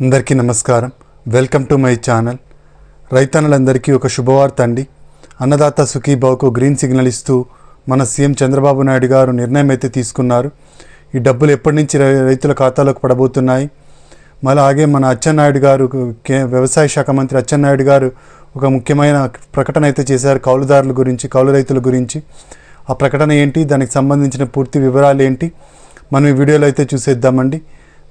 అందరికీ నమస్కారం. Welcome to my channel. రైతన్నలందరికీ ఒక శుభవార్త అండి. అన్నదాత సుఖీబావుకు గ్రీన్ సిగ్నల్ ఇస్తూ మన సీఎం చంద్రబాబు నాయుడు గారు నిర్ణయం అయితే తీసుకున్నారు. ఈ డబ్బులు ఎప్పటి నుంచి రైతుల ఖాతాలోకి పడబోతున్నాయి? మళ్ళీ అలాగే మన అచ్చెన్నాయుడు గారు కే వ్యవసాయ శాఖ మంత్రి అచ్చెన్నాయుడు గారు ఒక ముఖ్యమైన ప్రకటన అయితే చేశారు కౌలుదారుల గురించి కౌలు రైతుల గురించి. ఆ ప్రకటన ఏంటి? దానికి సంబంధించిన పూర్తి వివరాలు ఏంటి? మనం ఈ వీడియోలో అయితే చూసేద్దామండి.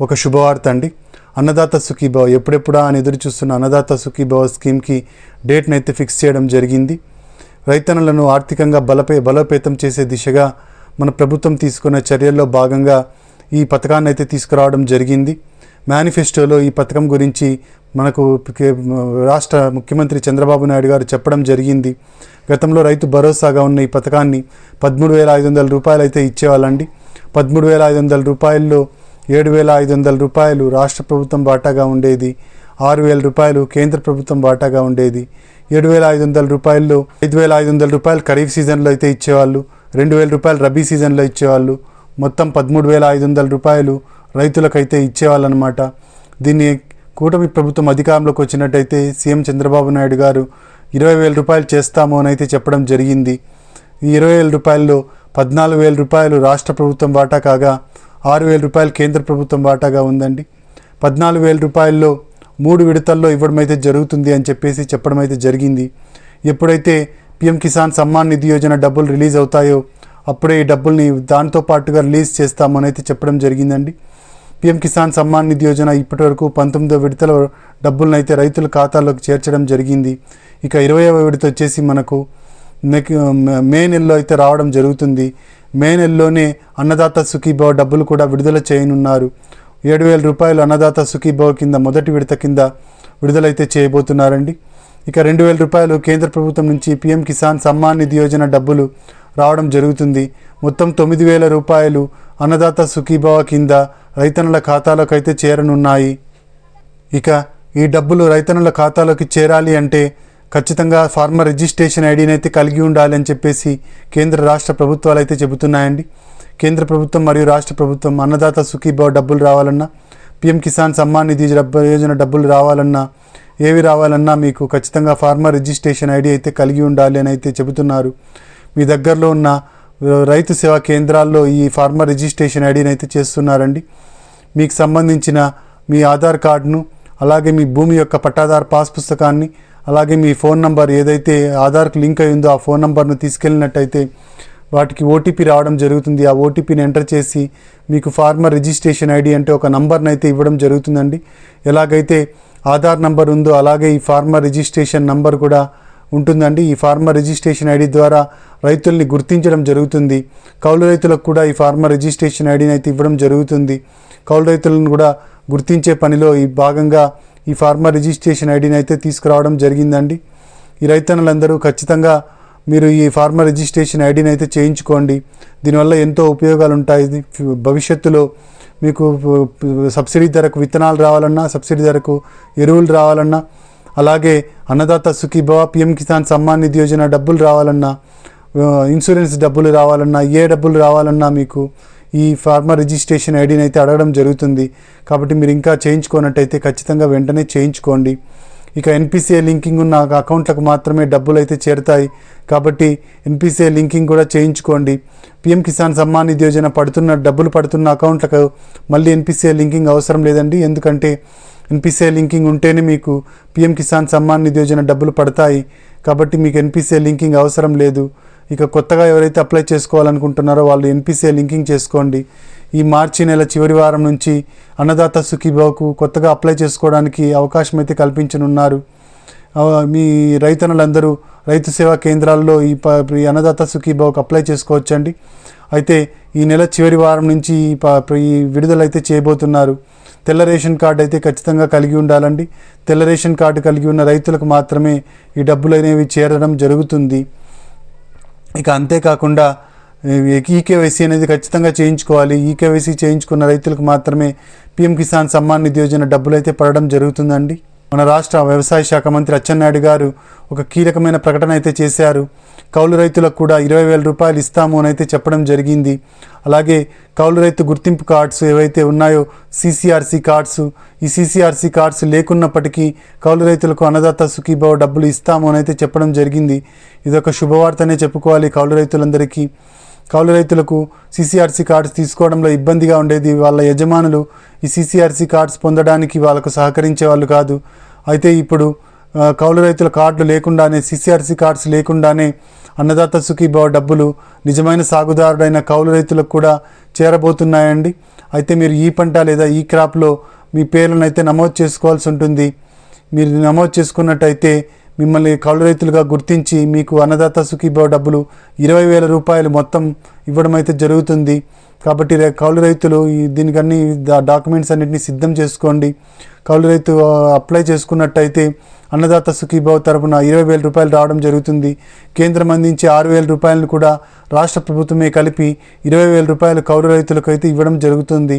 ఒక శుభవార్త అండి. అన్నదాత సుఖీభవ ఎప్పుడెప్పుడా అని ఎదురు చూస్తున్న అన్నదాత సుఖీభవ స్కీమ్కి డేట్ను అయితే ఫిక్స్ చేయడం జరిగింది. రైతన్నలను ఆర్థికంగా బలపే బలోపేతం చేసే దిశగా మన ప్రభుత్వం తీసుకున్న చర్యల్లో భాగంగా ఈ పథకాన్ని అయితే తీసుకురావడం జరిగింది. మేనిఫెస్టోలో ఈ పథకం గురించి మనకు కే- రాష్ట్ర ముఖ్యమంత్రి చంద్రబాబు నాయుడు గారు చెప్పడం జరిగింది. గతంలో రైతు భరోసాగా ఉన్న ఈ పథకాన్ని పదమూడు వేల ఐదు వందల రూపాయలు అయితే ఇచ్చేవాళ్ళండి. పదమూడు వేల ఐదు వందల రూపాయల్లో ఏడు వేల ఐదు వందల రూపాయలు రాష్ట్ర ప్రభుత్వం వాటాగా ఉండేది. ఆరు వేల రూపాయలు కేంద్ర ప్రభుత్వం వాటాగా ఉండేది. ఏడు వేల ఐదు వందల రూపాయల్లో ఐదు వేల ఐదు వందల రూపాయలు ఖరీఫ్ సీజన్లో అయితే ఇచ్చేవాళ్ళు. రెండు వేల రూపాయలు రబీ సీజన్లో ఇచ్చేవాళ్ళు. మొత్తం పదమూడు వేల ఐదు వందల రూపాయలు రైతులకైతే ఇచ్చేవాళ్ళు అనమాట దీన్ని కూటమి ప్రభుత్వం అధికారంలోకి వచ్చినట్టయితే సీఎం చంద్రబాబు నాయుడు గారు ఇరవై వేల రూపాయలు చేస్తాము అని అయితే చెప్పడం జరిగింది. ఈ ఇరవై వేల రూపాయల్లో పద్నాలుగు వేల రూపాయలు రాష్ట్ర ప్రభుత్వం వాటా కాగా ఆరు వేల రూపాయలు కేంద్ర ప్రభుత్వం వాటాగా ఉందండి. పద్నాలుగు వేల రూపాయల్లో మూడు విడతల్లో ఇవ్వడం అయితే జరుగుతుంది అని చెప్పేసి చెప్పడం అయితే జరిగింది. ఎప్పుడైతే పిఎం కిసాన్ సమ్మాన్ నిధి యోజన డబ్బులు రిలీజ్ అవుతాయో అప్పుడే ఈ డబ్బుల్ని దాంతో పాటుగా రిలీజ్ చేస్తామని అయితే చెప్పడం జరిగిందండి. పిఎం కిసాన్ సమ్మాన్ నిధి యోజన ఇప్పటివరకు పంతొమ్మిదో విడతల డబ్బులను అయితే రైతుల ఖాతాలోకి చేర్చడం జరిగింది. ఇక ఇరవైవ విడత వచ్చేసి మనకు మే నెలలో అయితే రావడం జరుగుతుంది. మే నెలలోనే అన్నదాత సుఖీభావ డబ్బులు కూడా విడుదల చేయనున్నారు. ఏడు వేల రూపాయలు అన్నదాత సుఖీభావ కింద మొదటి విడత కింద విడుదలైతే చేయబోతున్నారండి. ఇక రెండు వేల రూపాయలు కేంద్ర ప్రభుత్వం నుంచి పీఎం కిసాన్ సమ్మాన్ నిధి యోజన డబ్బులు రావడం జరుగుతుంది. మొత్తం తొమ్మిది వేల రూపాయలు అన్నదాత సుఖీభావ కింద రైతన్నుల ఖాతాలోకి అయితే చేరనున్నాయి. ఇక ఈ డబ్బులు రైతన్నుల ఖాతాలోకి చేరాలి అంటే ఖచ్చితంగా ఫార్మర్ రిజిస్ట్రేషన్ ఐడిని అయితే కలిగి ఉండాలి అని చెప్పేసి కేంద్ర రాష్ట్ర ప్రభుత్వాలు అయితే చెబుతున్నాయండి. కేంద్ర ప్రభుత్వం మరియు రాష్ట్ర ప్రభుత్వం అన్నదాత సుఖీభావ డబ్బులు రావాలన్నా పిఎం కిసాన్ సమ్మాన్ నిధి డబ్బు యోజన డబ్బులు రావాలన్నా ఏవి రావాలన్నా మీకు ఖచ్చితంగా ఫార్మర్ రిజిస్ట్రేషన్ ఐడి అయితే కలిగి ఉండాలి అని అయితే చెబుతున్నారు. మీ దగ్గరలో ఉన్న రైతు సేవా కేంద్రాల్లో ఈ ఫార్మర్ రిజిస్ట్రేషన్ ఐడిని అయితే చేస్తున్నారండి. మీకు సంబంధించిన మీ ఆధార్ కార్డును అలాగే మీ భూమి యొక్క పట్టాదారు పాస్ పుస్తకాన్ని అలాగే మీ ఫోన్ నంబర్ ఏదైతే ఆధార్కి లింక్ అయి ఉందో ఆ ఫోన్ నంబర్ను తీసుకెళ్ళినట్టయితే వాటికి ఓటీపీ రావడం జరుగుతుంది. ఆ ఓటీపీని ఎంటర్ చేసి మీకు ఫార్మర్ రిజిస్ట్రేషన్ ఐడి అంటే ఒక నంబర్ని అయితే ఇవ్వడం జరుగుతుందండి. ఎలాగైతే ఆధార్ నంబర్ ఉందో అలాగే ఈ ఫార్మర్ రిజిస్ట్రేషన్ నంబర్ కూడా ఉంటుందండి. ఈ ఫార్మర్ రిజిస్ట్రేషన్ ఐడి ద్వారా రైతుల్ని గుర్తించడం జరుగుతుంది. కౌలు రైతులకు కూడా ఈ ఫార్మర్ రిజిస్ట్రేషన్ ఐడిని అయితే ఇవ్వడం జరుగుతుంది. కౌలు రైతులను కూడా గుర్తించే పనిలో ఈ భాగంగా ఈ ఫార్మర్ రిజిస్ట్రేషన్ ఐడిని అయితే తీసుకురావడం జరిగిందండి. ఈ రైతన్నలందరూ ఖచ్చితంగా మీరు ఈ ఫార్మర్ రిజిస్ట్రేషన్ ఐడిని అయితే చేయించుకోండి. దీనివల్ల ఎంతో ఉపయోగాలు ఉంటాయి భవిష్యత్తులో మీకు సబ్సిడీ ధరకు విత్తనాలు రావాలన్నా సబ్సిడీ ధరకు ఎరువులు రావాలన్నా అలాగే అన్నదాత సుఖీభవ పిఎం కిసాన్ సమ్మాన్ నిధి యోజన డబ్బులు రావాలన్నా ఇన్సూరెన్స్ డబ్బులు రావాలన్నా ఏ డబ్బులు రావాలన్నా మీకు ఈ ఫార్మర్ రిజిస్ట్రేషన్ ఐడిని అయితే అడగడం జరుగుతుంది. కాబట్టి మీరు ఇంకా చేయించుకోనట్టయితే ఖచ్చితంగా వెంటనే చేయించుకోండి. ఇక ఎన్పిసిఐ లింకింగ్ ఉన్న అకౌంట్లకు మాత్రమే డబ్బులు అయితే చేరుతాయి. కాబట్టి ఎన్పిసిఐ లింకింగ్ కూడా చేయించుకోండి. పిఎం కిసాన్ సమ్మాన్ నిధి యోజన పడుతున్న డబ్బులు పడుతున్న అకౌంట్లకు మళ్ళీ ఎన్పిసిఐ లింకింగ్ అవసరం లేదండి. ఎందుకంటే ఎన్పిసిఐ లింకింగ్ ఉంటేనే మీకు పిఎం కిసాన్ సమ్మాన్ నిధి యోజన డబ్బులు పడతాయి. కాబట్టి మీకు ఎన్పిసిఐ లింకింగ్ అవసరం లేదు. ఇక కొత్తగా ఎవరైతే అప్లై చేసుకోవాలనుకుంటున్నారో వాళ్ళు ఎన్పిసిఐ లింకింగ్ చేసుకోండి. ఈ మార్చి నెల చివరి వారం నుంచి అన్నదాత సుఖీబాకు కొత్తగా అప్లై చేసుకోవడానికి అవకాశం అయితే కల్పించనున్నారు మీ రైతన్నులందరూ రైతు సేవా కేంద్రాల్లో ఈ ప- ఈ అన్నదాత సుఖీబావుకు అప్లై చేసుకోవచ్చండి. అయితే ఈ నెల చివరి వారం నుంచి ఈ ప- ఈ విడుదలైతే చేయబోతున్నారు. తెల్ల రేషన్ కార్డు అయితే ఖచ్చితంగా కలిగి ఉండాలండి. తెల్ల రేషన్ కార్డు కలిగి ఉన్న రైతులకు మాత్రమే ఈ డబ్బులు అనేవి చేరడం జరుగుతుంది. ఇక అంతేకాకుండా ఈకేవైసీ అనేది ఖచ్చితంగా చేయించుకోవాలి. ఈకేవైసీ చేయించుకున్న రైతులకు మాత్రమే పీఎం కిసాన్ సమ్మాన్ నిధి యోజన డబ్బులు అయితే పడడం జరుగుతుందండి? మన రాష్ట్ర వ్యవసాయ శాఖ మంత్రి అచ్చెన్నాయుడు గారు ఒక కీలకమైన ప్రకటన అయితే చేశారు. కౌలు రైతులకు కూడా ఇరవై వేల రూపాయలు ఇస్తాము అని అయితే చెప్పడం జరిగింది. అలాగే కౌలు రైతు గుర్తింపు కార్డ్స్ ఏవైతే ఉన్నాయో సీసీఆర్సీ కార్డ్స్ ఈ సీసీఆర్సీ కార్డ్స్ లేకున్నప్పటికీ కౌలు రైతులకు అన్నదాత సుఖీభావ డబ్బులు ఇస్తాము అని అయితే చెప్పడం జరిగింది. ఇది ఒక శుభవార్తనే చెప్పుకోవాలి కౌలు రైతులందరికీ. కౌలు రైతులకు సీసీఆర్సీ కార్డ్స్ తీసుకోవడంలో ఇబ్బందిగా ఉండేది వాళ్ళ యజమానులు. ఈ సీసీఆర్సీ కార్డ్స్ పొందడానికి వాళ్ళకు సహకరించే వాళ్ళు కాదు. అయితే ఇప్పుడు కౌలు రైతుల కార్డులు లేకుండానే సీసీఆర్సీ కార్డ్స్ లేకుండానే అన్నదాత సుఖీభావ డబ్బులు నిజమైన సాగుదారుడైన కౌలు రైతులకు కూడా చేరబోతున్నాయండి. అయితే మీరు ఈ పంట లేదా ఈ క్రాప్లో మీ పేర్లను అయితే నమోదు చేసుకోవాల్సి ఉంటుంది. మీరు నమోదు చేసుకున్నట్టయితే మిమ్మల్ని కౌలు రైతులుగా గుర్తించి మీకు అన్నదాత సుఖీభావ డబ్బులు ఇరవై వేల రూపాయలు మొత్తం ఇవ్వడం అయితే జరుగుతుంది. కాబట్టి కౌలు రైతులు దీనికన్నీ డాక్యుమెంట్స్ అన్నింటినీ సిద్ధం చేసుకోండి. కౌలు రైతు అప్లై చేసుకున్నట్టయితే అన్నదాత సుఖీభావ తరపున ఇరవై వేల రూపాయలు రావడం జరుగుతుంది. కేంద్రం అందించే ఆరు వేల రూపాయలను కూడా రాష్ట్ర ప్రభుత్వమే కలిపి ఇరవై వేల రూపాయలు కౌలు రైతులకు అయితే ఇవ్వడం జరుగుతుంది.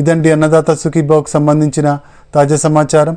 ఇదండి అన్నదాత సుఖీభావకు సంబంధించిన తాజా సమాచారం.